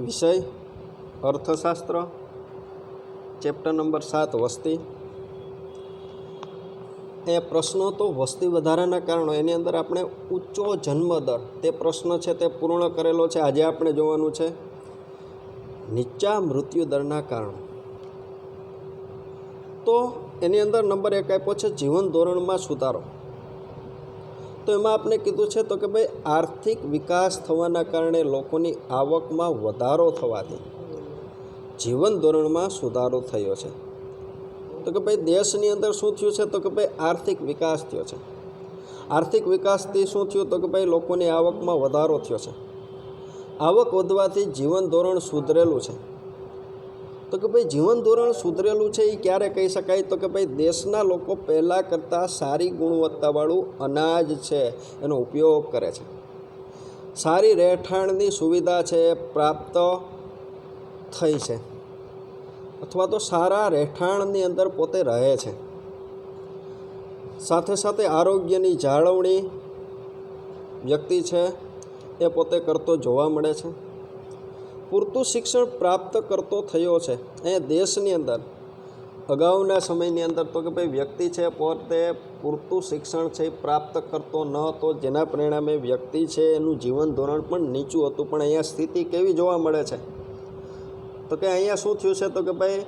વિષય, અર્થશાસ્ત્ર chapter number સાત, વસ્તી. એ પ્રશ્નો તો વસ્તી વધારાના કારણો, એની અંદર આપણે ઊંચો જન્મદર તે પ્રશ્ન છે તે પૂર્ણ કરેલો છે, આજે આપણે જોવાનું છે. નીચા મૃત્યુદરના કારણો. તો એની અંદર નંબર એક આપ્યો છે, જીવન ધોરણમાં સુધારો. તો એમાં આપણે કીધું છે તો કે ભાઈ આર્થિક વિકાસ થવાના કારણે લોકોની આવકમાં વધારો થવાથી જીવન ધોરણમાં સુધારો થયો છે. તો કે ભાઈ દેશની અંદર શું થયું છે તો કે ભાઈ આર્થિક વિકાસ થયો છે. આર્થિક વિકાસથી શું થયું તો કે ભાઈ લોકોની આવકમાં વધારો થયો છે. આવક વધવાથી જીવન ધોરણ સુધરેલું છે. તો કે ભાઈ જીવન ધોરણ સુધરેલું છે એ ક્યારે કહી શકાય? તો કે ભાઈ દેશના લોકો પહેલાં કરતાં સારી ગુણવત્તાવાળું અનાજ છે, એનો ઉપયોગ કરે છે. સારી રહેઠાણની સુવિધા છે, પ્રાપ્ત થઈ છે. અથવા તો સારા રહેઠાણની અંદર પોતે રહે છે. સાથે સાથે આરોગ્યની જાળવણી વ્યક્તિ છે, એ પોતે કરતો જોવા મળે છે. પૂરતું શિક્ષણ પ્રાપ્ત કરતો થયો છે. અહીંયા દેશની અંદર, અગાઉના સમયની અંદર તો કે ભાઈ વ્યક્તિ છે પોતે પૂરતું શિક્ષણ છે પ્રાપ્ત કરતો ન હતો, જેના પરિણામે વ્યક્તિ છે એનું જીવન ધોરણ પણ નીચું હતું, પણ અહીંયા સ્થિતિ કેવી જોવા મળે છે? તો કે અહીંયા શું થયું છે? તો કે ભાઈ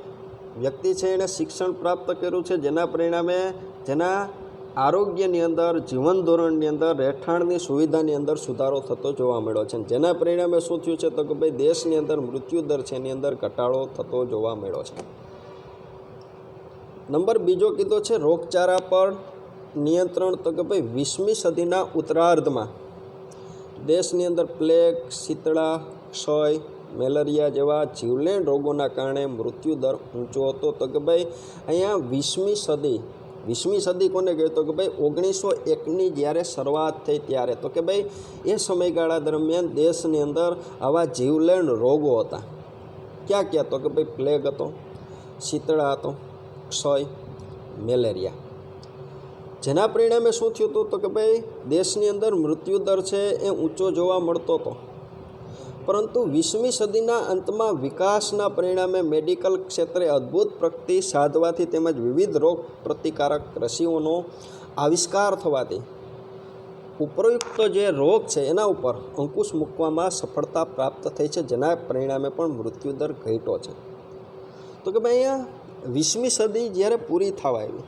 વ્યક્તિ છે એણે શિક્ષણ પ્રાપ્ત કર્યું છે, જેના પરિણામે, જેના આરોગ્યની અંદર, જીવન ધોરણની અંદર, રહેઠાણની સુવિધાની અંદર સુધારો થતો જોવા મળ્યો છે. જેના પરિણામે શું થયું છે તો કે ભાઈ દેશની અંદર મૃત્યુદર છે, એની અંદર ઘટાડો થતો જોવા મળ્યો છે. નંબર બીજો કીધો છે, રોગચાળા પર નિયંત્રણ તો કે ભાઈ વીસમી સદીના ઉત્તરાર્ધમાં દેશની અંદર પ્લેગ, શીતળા, ક્ષય, મેલેરિયા જેવા જીવલેણ રોગોના કારણે મૃત્યુદર ઊંચો હતો. તો કે ભાઈ અહીંયા વીસમી સદી વીસમી સદી કોને કહે તો કે ભાઈ ઓગણીસો એકની જ્યારે શરૂઆત થઈ ત્યારે તો કે ભાઈ એ સમયગાળા દરમિયાન દેશની અંદર આવા જીવલેણ રોગો હતા. ક્યાં ક્યાં તો કે ભાઈ પ્લેગ હતો, શીતળા હતો, ક્ષય, મેલેરિયા. જેના પરિણામે શું થયું હતું તો કે ભાઈ દેશની અંદર મૃત્યુદર છે એ ઊંચો જોવા મળતો હતો. પરંતુ વીસમી સદીના અંતમાં વિકાસના પરિણામે મેડિકલ ક્ષેત્રે અદ્ભુત પ્રગતિ સાધવાથી તેમજ વિવિધ રોગ પ્રતિકારક રસીઓનો આવિષ્કાર થવાથી ઉપરયુક્ત જે રોગ છે એના ઉપર અંકુશ મૂકવામાં સફળતા પ્રાપ્ત થઈ છે, જેના પરિણામે પણ મૃત્યુદર ઘટ્યો છે. તો કે ભાઈ અહીંયા વીસમી સદી જ્યારે પૂરી થવા આવી,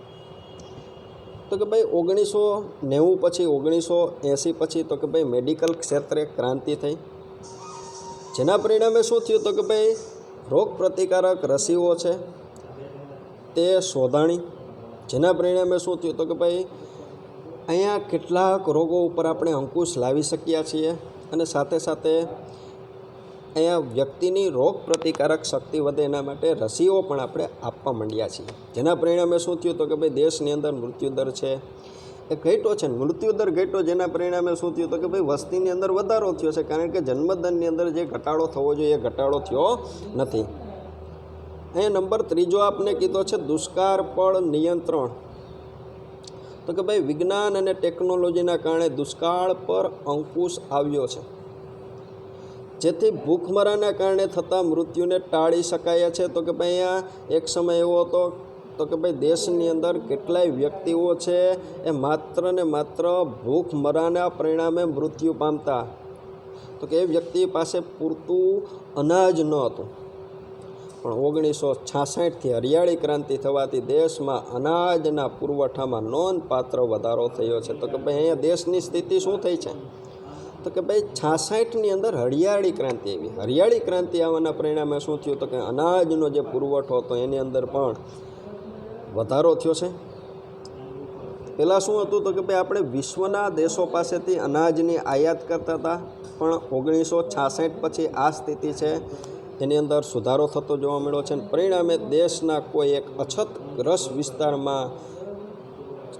તો કે ભાઈ ઓગણીસો નેવું પછી ઓગણીસો એંસી પછી તો કે ભાઈ મેડિકલ ક્ષેત્રે ક્રાંતિ થઈ. જેના પરિણામે શું થયું તો કે ભાઈ, રોગ પ્રતિકારક રસીઓ છે, તે શોધાણી. જેના પરિણામે શું થયું તો કે ભાઈ, અહીંયા કેટલાક રોગો ઉપર આપણે અંકુશ લાવી શક્યા છીએ અને સાથે સાથે અહીંયા વ્યક્તિની રોગ પ્રતિકારક શક્તિ વધે એના માટે રસીઓ પણ આપણે આપવા માંડ્યા છીએ. જેના પરિણામે શું થયું તો કે ભાઈ, દેશની અંદર મૃત્યુદર છે એ ઘટ્યો છે મૃત્યુદર ઘટ્યો જેના પરિણામે શું થયું તો કે ભાઈ વસ્તીની અંદર વધારો થયો છે, કારણ કે જન્મદરની અંદર જે ઘટાડો થવો જોઈએ, એ ઘટાડો થયો નથી. અહીંયા નંબર ત્રીજો આપને કીધો છે, દુષ્કાળ પર નિયંત્રણ. તો કે ભાઈ વિજ્ઞાન અને ટેકનોલોજીના કારણે દુષ્કાળ પર અંકુશ આવ્યો છે. જેથી ભૂખમરાના કારણે થતા મૃત્યુને ટાળી શકાય છે. તો કે ભાઈ અહીંયા એક સમય એવો હતો તો કે ભાઈ દેશની અંદર કેટલાય વ્યક્તિઓ છે એ માત્ર ને માત્ર ભૂખમરાના પરિણામે મૃત્યુ પામતા. તો કે એ વ્યક્તિ પાસે પૂરતું અનાજ ન હતું. પણ ઓગણીસો છાસઠથી હરિયાળી ક્રાંતિ થવાથી દેશમાં અનાજના પુરવઠામાં નોંધપાત્ર વધારો થયો છે. તો કે ભાઈ અહીંયા દેશની સ્થિતિ શું થઈ છે? તો કે ભાઈ છાસઠની અંદર હરિયાળી ક્રાંતિ આવી. હરિયાળી ક્રાંતિ આવવાના પરિણામે શું થયું? તો કે અનાજનો જે પુરવઠો હતો એની અંદર પણ વધારો થયો છે? પહેલાં શું હતું તો કે ભાઈ આપણે વિશ્વના દેશો પાસેથી અનાજની આયાત કરતા હતા, પણ ઓગણીસો છાસઠ પછી આ સ્થિતિ છે, એની અંદર સુધારો થતો જોવા મળ્યો છે અને પરિણામે દેશના કોઈ એક અછતગ્રસ્ત વિસ્તારમાં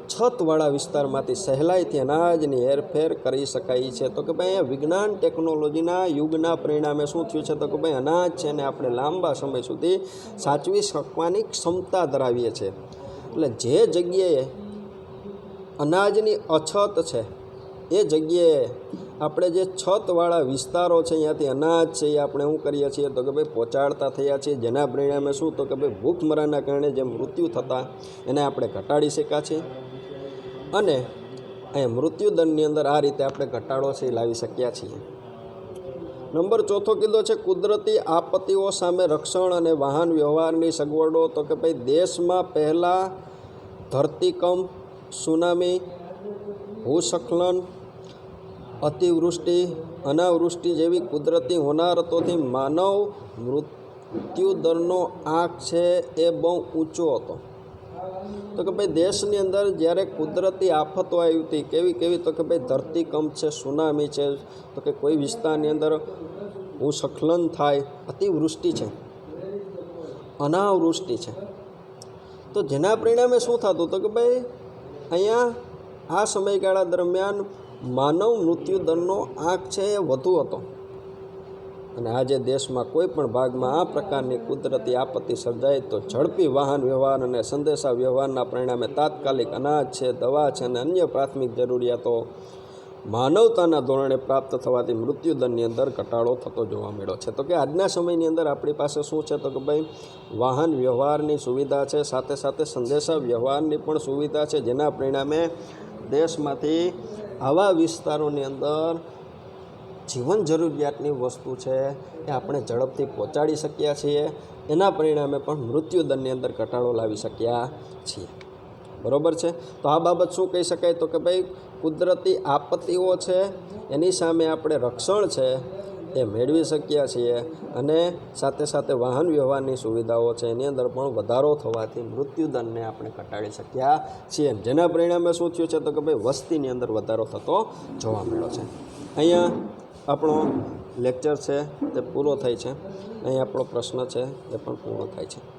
છતવાળા વિસ્તારમાંથી સહેલાઈથી અનાજની હેરફેર કરી શકાય છે. તો કે ભાઈ અહીંયા વિજ્ઞાન ટેકનોલોજીના યુગના પરિણામે શું થયું છે? તો કે ભાઈ અનાજ છે ને આપણે લાંબા સમય સુધી સાચવી શકવાની ક્ષમતા ધરાવીએ છીએ. એટલે જે જગ્યાએ અનાજની અછત છે, એ જગ્યાએ આપણે જે છતવાળા વિસ્તારો છે, અહીંયાથી અનાજ છે, એ આપણે શું કરીએ છીએ? તો કે ભાઈ પહોંચાડતા થયા છીએ. જેના પરિણામે શું? તો કે ભાઈ ભૂખમરાના કારણે જે મૃત્યુ થતા, એને આપણે ઘટાડી શક્યા છીએ. અને અહીંયા મૃત્યુદંડની અંદર આ રીતે આપણે ઘટાડો છે એ લાવી શક્યા છીએ. નંબર ચોથો કીધો છે, કુદરતી આપત્તિઓ સામે રક્ષણ અને વાહન વ્યવહારની સગવડો. તો કે ભાઈ, દેશમાં પહેલાં ધરતીકંપ, સુનામી, ભૂસ્ખલન, અતિવૃષ્ટિ, અનાવૃષ્ટિ જેવી કુદરતી હોનારતોથી માનવ મૃત્યુદરનો આંક છે એ બહુ ઊંચો હતો. તો કે ભાઈ દેશની અંદર જ્યારે કુદરતી આફતો આવી હતી, કેવી કેવી, તો કે ભાઈ ધરતીકંપ છે, સુનામી છે, તો કે કોઈ વિસ્તારની અંદર ભૂસ્ખલન થાય, અતિવૃષ્ટિ છે, અનાવૃષ્ટિ છે. તો જેના પરિણામે શું થતું? તો કે ભાઈ અહીંયા આ સમયગાળા દરમિયાન માનવ મૃત્યુદરનો આંક છે એ વધુ હતો. અને આજે દેશમાં કોઈ પણ ભાગમાં આ પ્રકારની કુદરતી આપત્તિ સર્જાય તો ઝડપી વાહન વ્યવહાર અને સંદેશા વ્યવહારના પરિણામે તાત્કાલિક અનાજ છે, દવા છે અને અન્ય પ્રાથમિક જરૂરિયાતો માનવતાના ધોરણે પ્રાપ્ત થવાથી મૃત્યુદરની અંદર ઘટાડો થતો જોવા મળ્યો છે. તો કે આજના સમયની અંદર આપણી પાસે શું છે? તો કે ભાઈ, વાહન વ્યવહારની સુવિધા છે, સાથે સાથે સંદેશા વ્યવહારની પણ સુવિધા છે, જેના પરિણામે દેશમાંથી આવા વિસ્તારોની અંદર જીવન જરૂરિયાતની વસ્તુ છે એ આપણે ઝડપથી પહોંચાડી શક્યા છીએ. એના પરિણામે પણ મૃત્યુદરની અંદર ઘટાડો લાવી શક્યા છીએ. બરોબર છે? તો આ બાબત શું કહી શકાય? તો કે ભાઈ, કુદરતી આપત્તિઓ છે, એની સામે આપણે રક્ષણ છે, એ મેળવી શક્યા છીએ. અને સાથે સાથે વાહન વ્યવહારની સુવિધાઓ છે, એની અંદર પણ વધારો થવાથી મૃત્યુદરને આપણે ઘટાડી શક્યા છીએ. જેના પરિણામે શું થયું છે? તો કે ભાઈ, વસ્તીની અંદર વધારો થતો જોવા મળ્યો છે. અહીંયા આપણો લેક્ચર છે તે પૂરો થાય છે. અહીં આપણો પ્રશ્ન છે, એ પણ પૂર્ણ થાય છે.